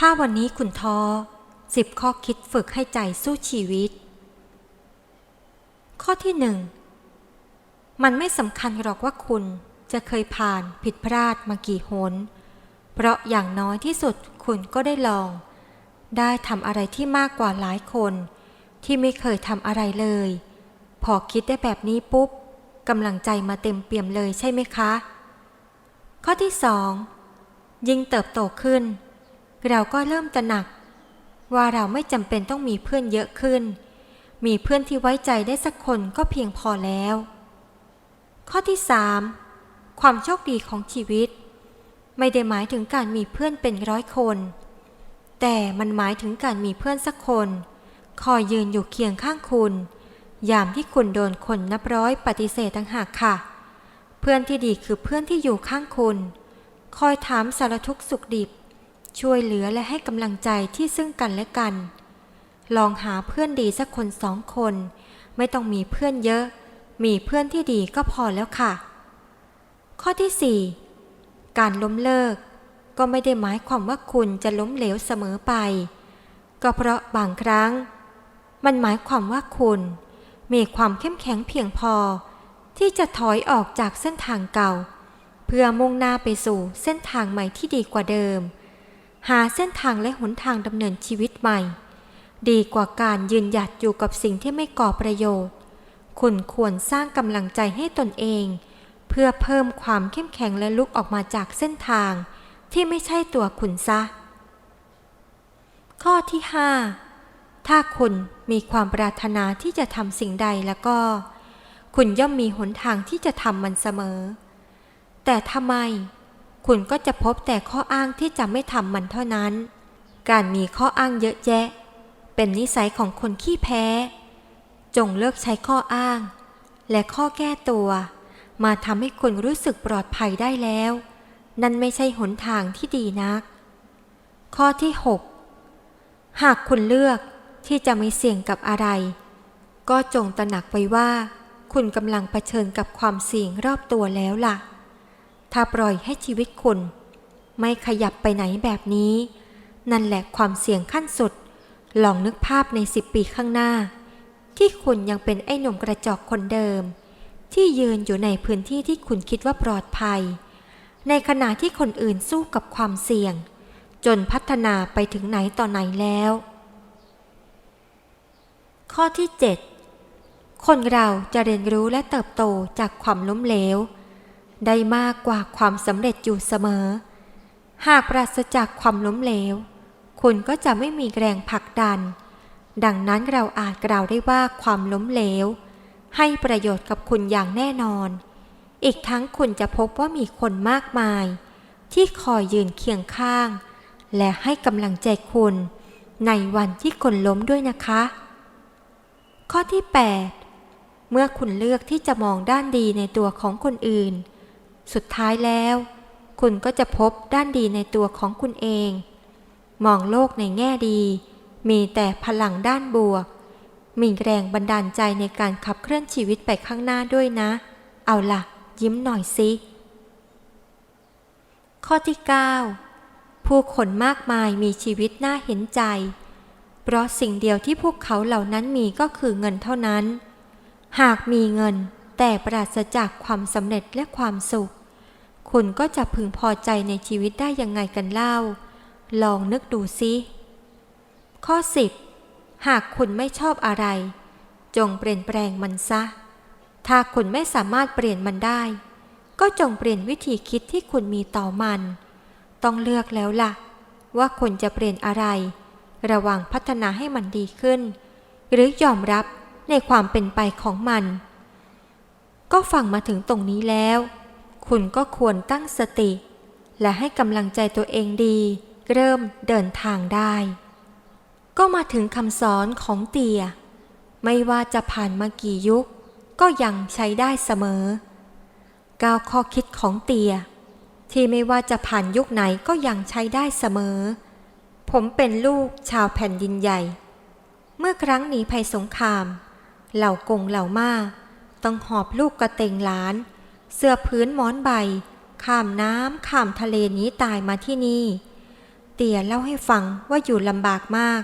ถ้าวันนี้คุณท้อสิบข้อคิดฝึกให้ใจสู้ชีวิต ข้อที่หนึ่งมันไม่สำคัญหรอกว่าคุณจะเคยผ่านผิดพลาดมากี่หน เพราะอย่างน้อยที่สุดคุณก็ได้ลอง ได้ทำอะไรที่มากกว่าหลายคน ที่ไม่เคยทำอะไรเลย พอคิดได้แบบนี้ปุ๊บกำลังใจมาเต็มเปี่ยมเลยใช่ไหมคะ ข้อที่สองยิ่งเติบโตขึ้น เราก็เริ่มตระหนัก ว่าเราไม่จำเป็นต้องมีเพื่อนเยอะขึ้น มีเพื่อนที่ไว้ใจได้สักคนก็เพียงพอแล้ว ข้อที่สามความโชคดีของชีวิต ไม่ได้หมายถึงการมีเพื่อนเป็นร้อยคน แต่มันหมายถึงการมีเพื่อนสักคน คอยยืนอยู่เคียงข้างคุณ ยามที่คุณโดนคนนับร้อยปฏิเสธต่างหากค่ะ เพื่อนที่ดีคือเพื่อนที่อยู่ข้างคุณ คอยถามสารทุกข์สุขดิบ ช่วยเหลือและให้กำลังใจที่ซึ่งกันและกัน ลองหาเพื่อนดีสักคนสองคน ไม่ต้องมีเพื่อนเยอะ มีเพื่อนที่ดีก็พอแล้วค่ะ ข้อที่ 4 การล้มเลิก ก็ไม่ได้หมายความว่าคุณจะล้มเหลวเสมอไป ก็เพราะบางครั้ง มันหมายความว่าคุณ มีความเข้มแข็งเพียงพอ ที่จะถอยออกจากเส้นทางเก่า เพื่อมุ่งหน้าไปสู่เส้นทางใหม่ที่ดีกว่าเดิม หาเส้นทางและหนทางดำเนินชีวิตใหม่ ดีกว่าการยืนหยัดอยู่กับสิ่งที่ไม่ก่อประโยชน์ คุณควรสร้างกำลังใจให้ตนเอง เพื่อเพิ่มความเข้มแข็งและลุกออกมาจากเส้นทาง ที่ไม่ใช่ตัวคุณซะ ข้อที่ 5 ถ้าคุณมีความปรารถนาที่จะทำสิ่งใดแล้วก็ คุณย่อมมีหนทางที่จะทำมันเสมอ แต่ทำไม คุณก็จะพบแต่ข้ออ้างที่จะไม่ทำมันเท่านั้น การมีข้ออ้างเยอะแยะ เป็นนิสัยของคนขี้แพ้ จงเลิกใช้ข้ออ้าง และข้อแก้ตัว มาทำให้คุณรู้สึกปลอดภัยได้แล้ว นั่นไม่ใช่หนทางที่ดีนัก ข้อที่ 6 หากคุณเลือกที่จะไม่เสี่ยงกับอะไร ก็จงตระหนักไว้ว่า คุณกำลังเผชิญกับความเสี่ยงรอบตัวแล้วล่ะ ถ้าปล่อยให้ชีวิตคุณ ไม่ขยับไปไหนแบบนี้ นั่นแหละความเสี่ยงขั้นสุด ลองนึกภาพในสิบปีข้างหน้า ที่คุณยังเป็นไอ้หนุ่มกระจอกคนเดิม ที่ยืนอยู่ในพื้นที่ที่คุณคิดว่าปลอดภัย ในขณะที่คนอื่นสู้กับความเสี่ยง จนพัฒนาไปถึงไหนต่อไหนแล้ว ข้อที่ 7 คนเราจะเรียนรู้และเติบโตจากความล้มเหลว ได้มากกว่าความสำเร็จอยู่เสมอ หากปราศจากความล้มเหลว คุณก็จะไม่มีแรงผลักดัน ดังนั้นเราอาจกล่าวได้ว่าความล้มเหลว ให้ประโยชน์กับคุณอย่างแน่นอน อีกทั้งคุณจะพบว่ามีคนมากมาย ที่คอยยืนเคียงข้าง และให้กำลังใจคุณ ในวันที่คุณล้มด้วยนะคะ ข้อที่ 8 เมื่อคุณเลือกที่จะมองด้านดีในตัวของคนอื่น สุดท้ายแล้ว คุณก็จะพบด้านดีในตัวของคุณเอง มองโลกในแง่ดี มีแต่พลังด้านบวก มีแรงบันดาลใจในการขับเคลื่อนชีวิตไปข้างหน้าด้วยนะ เอาล่ะ ยิ้มหน่อยสิ ข้อที่ 9 ผู้คนมากมายมีชีวิตน่าเห็นใจ เพราะสิ่งเดียวที่พวกเขาเหล่านั้นมีก็คือเงินเท่านั้น หากมีเงินแต่ปราศจากความสำเร็จและความสุข คุณก็จะพึงพอใจในชีวิตได้ยังไงกันเล่า ลองนึกดูซิข้อ 10 หากคุณไม่ชอบอะไร จงเปลี่ยนแปลงมันซะ ถ้าคุณไม่สามารถเปลี่ยนมันได้ ก็จงเปลี่ยนวิธีคิดที่คุณมีต่อมัน ต้องเลือกแล้วล่ะ ว่าคุณจะเปลี่ยนอะไร ระหว่างพัฒนาให้มันดีขึ้น หรือยอมรับในความเป็นไปของมัน ก็ฟังมาถึงตรงนี้แล้ว คุณก็ควรตั้งสติ และให้กำลังใจตัวเองดี เริ่มเดินทางได้ ก็มาถึงคำสอนของเตีย ไม่ว่าจะผ่านมากี่ยุค ก็ยังใช้ได้เสมอก้าวข้อคิดของเตีย ที่ไม่ว่าจะผ่านยุคไหนก็ยังใช้ได้เสมอ ผมเป็นลูกชาวแผ่นดินใหญ่ เมื่อครั้งหนีภัยสงคราม เหล่ากงเหล่ามาต้องหอบลูกกระเตงหลาน เสื้อพื้นหมอนใบ ข้ามน้ำข้ามทะเลนี้ตายมาที่นี่ เตี่ยเล่าให้ฟังว่าอยู่ลำบากมาก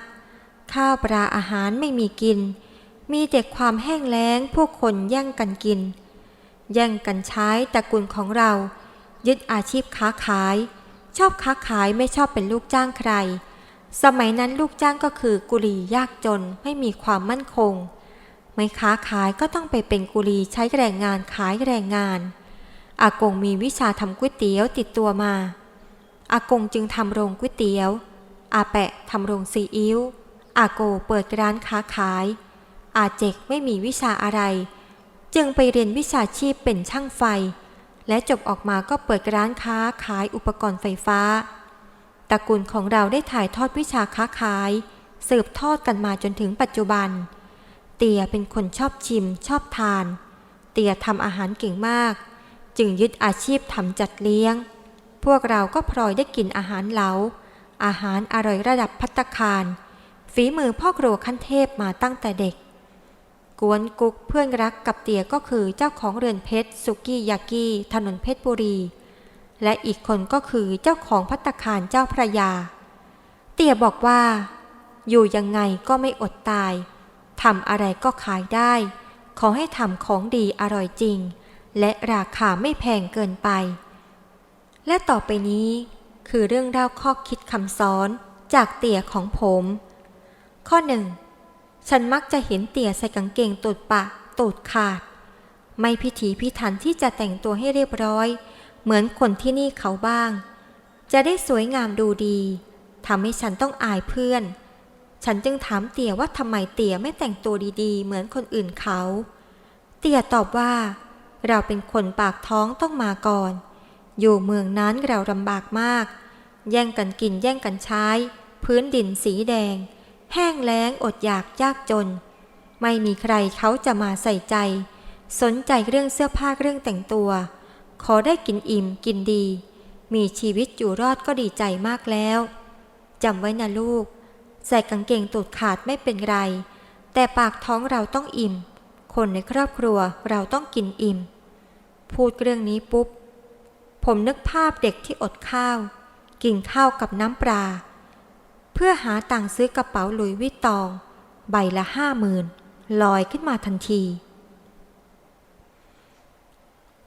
ข้าวปลาอาหารไม่มีกิน มีแต่ความแห้งแล้งผู้คนแย่งกันกิน แย่งกันใช้ตระกูลของเรา ยึดอาชีพค้าขาย ชอบค้าขายไม่ชอบเป็นลูกจ้างใคร สมัยนั้นลูกจ้างก็คือกุลียากจนไม่มีความมั่นคงไม่ค้าขายก็ต้องไปเป็นกุลีใช้แรงงานขายแรงงาน อากงมีวิชาทำก๋วยเตี๋ยวติดตัวมา อากงจึงทำโรงก๋วยเตี๋ยว อาแปะทำโรงซีอิ๊ว อาโกเปิดร้านค้าขาย อาเจกไม่มีวิชาอะไร จึงไปเรียนวิชาชีพเป็นช่างไฟ และจบออกมาก็เปิดร้านค้าขายอุปกรณ์ไฟฟ้า ตระกูลของเราได้ถ่ายทอดวิชาค้าขาย สืบทอดกันมาจนถึงปัจจุบัน เตียเป็นคนชอบชิมชอบทาน เตียทำอาหารเก่งมาก จึงยึดอาชีพทำจัดเลี้ยง พวกเราก็พลอยได้กินอาหารเหลา อาหารอร่อยระดับพัตคารฝีมือพ่อครัวขั้นเทพมาตั้งแต่เด็ก กวนกุกเพื่อนรักกับเตียก็คือเจ้าของเรือนเพชรสุกี้ยากิถนนเพชรบุรี และอีกคนก็คือเจ้าของพัตคารเจ้าพระยา เตียบอกว่า อยู่ยังไงก็ไม่อดตายทำอะไรก็ขายได้ ขอให้ทำของดีอร่อยจริง และราคาไม่แพงเกินไป และต่อไปนี้คือเรื่องเล่าข้อคิดคำสอนจากเตี่ยของผม ข้อหนึ่งฉันมักจะเห็นเตี่ยใส่กางเกงตูดปะตูดขาด ไม่พิถีพิถันที่จะแต่งตัวให้เรียบร้อย เหมือนคนที่นี่เขาบ้าง จะได้สวยงามดูดีทำให้ฉันต้องอายเพื่อน ฉันจึงถามเตี่ยว่าทำไมเตี่ยไม่แต่งตัวดีๆ เหมือนคนอื่นเขา เตี่ยตอบว่า เราเป็นคนปากท้องต้องมาก่อน อยู่เมืองนั้นเราลำบากมาก แย่งกันกินแย่งกันใช้ พื้นดินสีแดง แห้งแล้งอดอยากยากจน ไม่มีใครเขาจะมาใส่ใจ สนใจเรื่องเสื้อผ้าเรื่องแต่งตัว ขอได้กินอิ่มกินดี มีชีวิตอยู่รอดก็ดีใจมากแล้วจำไว้นะลูก ใส่กางเกงตูดขาดไม่เป็นไร แต่ปากท้องเราต้องอิ่ม คนในครอบครัวเราต้องกินอิ่ม พูดเรื่องนี้ปุ๊บ ผมนึกภาพเด็กที่อดข้าว กินข้าวกับน้ำปลา เพื่อหาตังค์ซื้อกระเป๋าหลุยวิตตอง ใบละห้าหมื่นลอยขึ้นมาทันที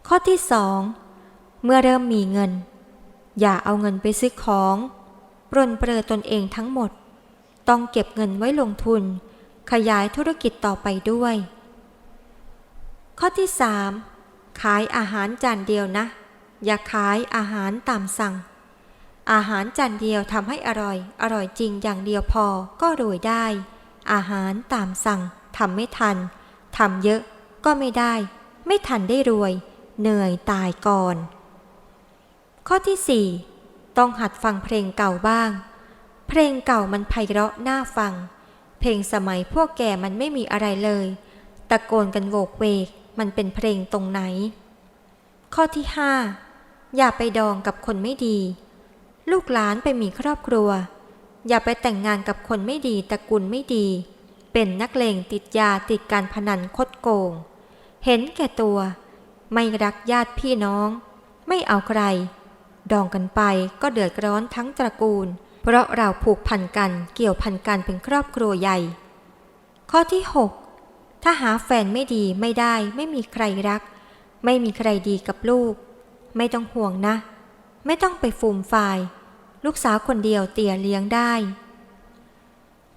ข้อที่สองเมื่อเริ่มมีเงิน อย่าเอาเงินไปซื้อของปรนเปรอตนเองทั้งหมด ต้องเก็บเงินไว้ลงทุน ขยายธุรกิจต่อไปด้วย ข้อที่สาม ขายอาหารจานเดียวนะ อย่าขายอาหารตามสั่ง อาหารจานเดียวทำให้อร่อย อร่อยจริงอย่างเดียวพอก็รวยได้ อาหารตามสั่งทำไม่ทันทำเยอะก็ไม่ได้ ไม่ทันได้รวย เหนื่อยตายก่อน ข้อที่สี่ต้องหัดฟังเพลงเก่าบ้าง เพลงเก่ามันไพเราะน่าฟัง เพลงสมัยพวกแกมันไม่มีอะไรเลย ตะโกนกันโวกเวก มันเป็นเพลงตรงไหน ข้อที่ห้าอย่าไปดองกับคนไม่ดี ลูกหลานไปมีครอบครัว อย่าไปแต่งงานกับคนไม่ดีตระกูลไม่ดี เป็นนักเลงติดยาติดการพนันคดโกง เห็นแก่ตัว ไม่รักญาติพี่น้อง ไม่เอาใคร ดองกันไปก็เดือดร้อนทั้งตระกูล เพราะเราผูกพันกันเกี่ยวพันกันเป็นครอบครัวใหญ่ ข้อที่ 6 ถ้าหาแฟนไม่ดีไม่ได้ ไม่มีใครรัก ไม่มีใครดีกับลูก ไม่ต้องห่วงนะ ไม่ต้องไปฟูมฟาย ลูกสาวคนเดียวเตี่ยเลี้ยงได้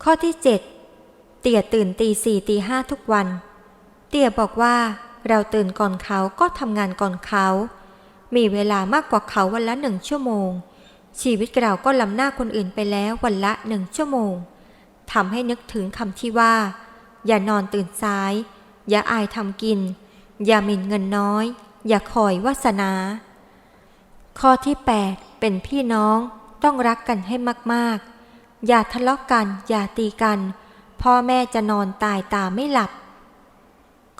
ข้อที่ 7 เตี่ยตื่นตีสี่ตีห้าทุกวัน เตี่ยบอกว่าเราตื่นก่อนเขาก็ทำงานก่อนเขา มีเวลามากกว่าเขาวันละหนึ่งชั่วโมง ชีวิตเราก็ล้ำหน้าคนอื่นไปแล้ววันละหนึ่งชั่วโมงทำให้นึกถึงคำที่ว่า อย่านอนตื่นสาย อย่าอายทำกิน อย่าหมิ่นเงินน้อย อย่าคอยวาสนา ข้อที่ 8 เป็นพี่น้องต้องรักกันให้มากๆ อย่าทะเลาะกกัน อย่าตีกัน พ่อแม่จะนอนตายตาไม่หลับ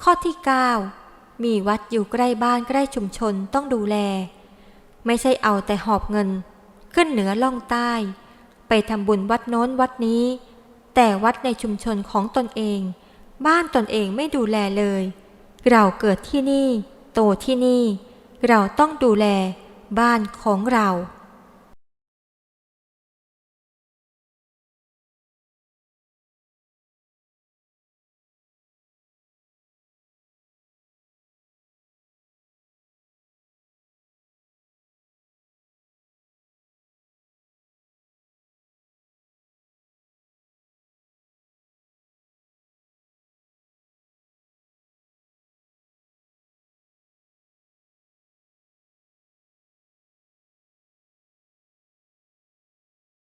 ข้อที่ 9 มีวัดอยู่ใกล้บ้านใกล้ชุมชนต้องดูแล ไม่ใช่เอาแต่หอบเงิน ขึ้นเหนือล่องใต้ ไปทำบุญวัดโน้นวัดนี้ แต่วัดในชุมชนของตนเอง บ้านตนเองไม่ดูแลเลย เราเกิดที่นี่ โตที่นี่ เราต้องดูแลบ้านของเรา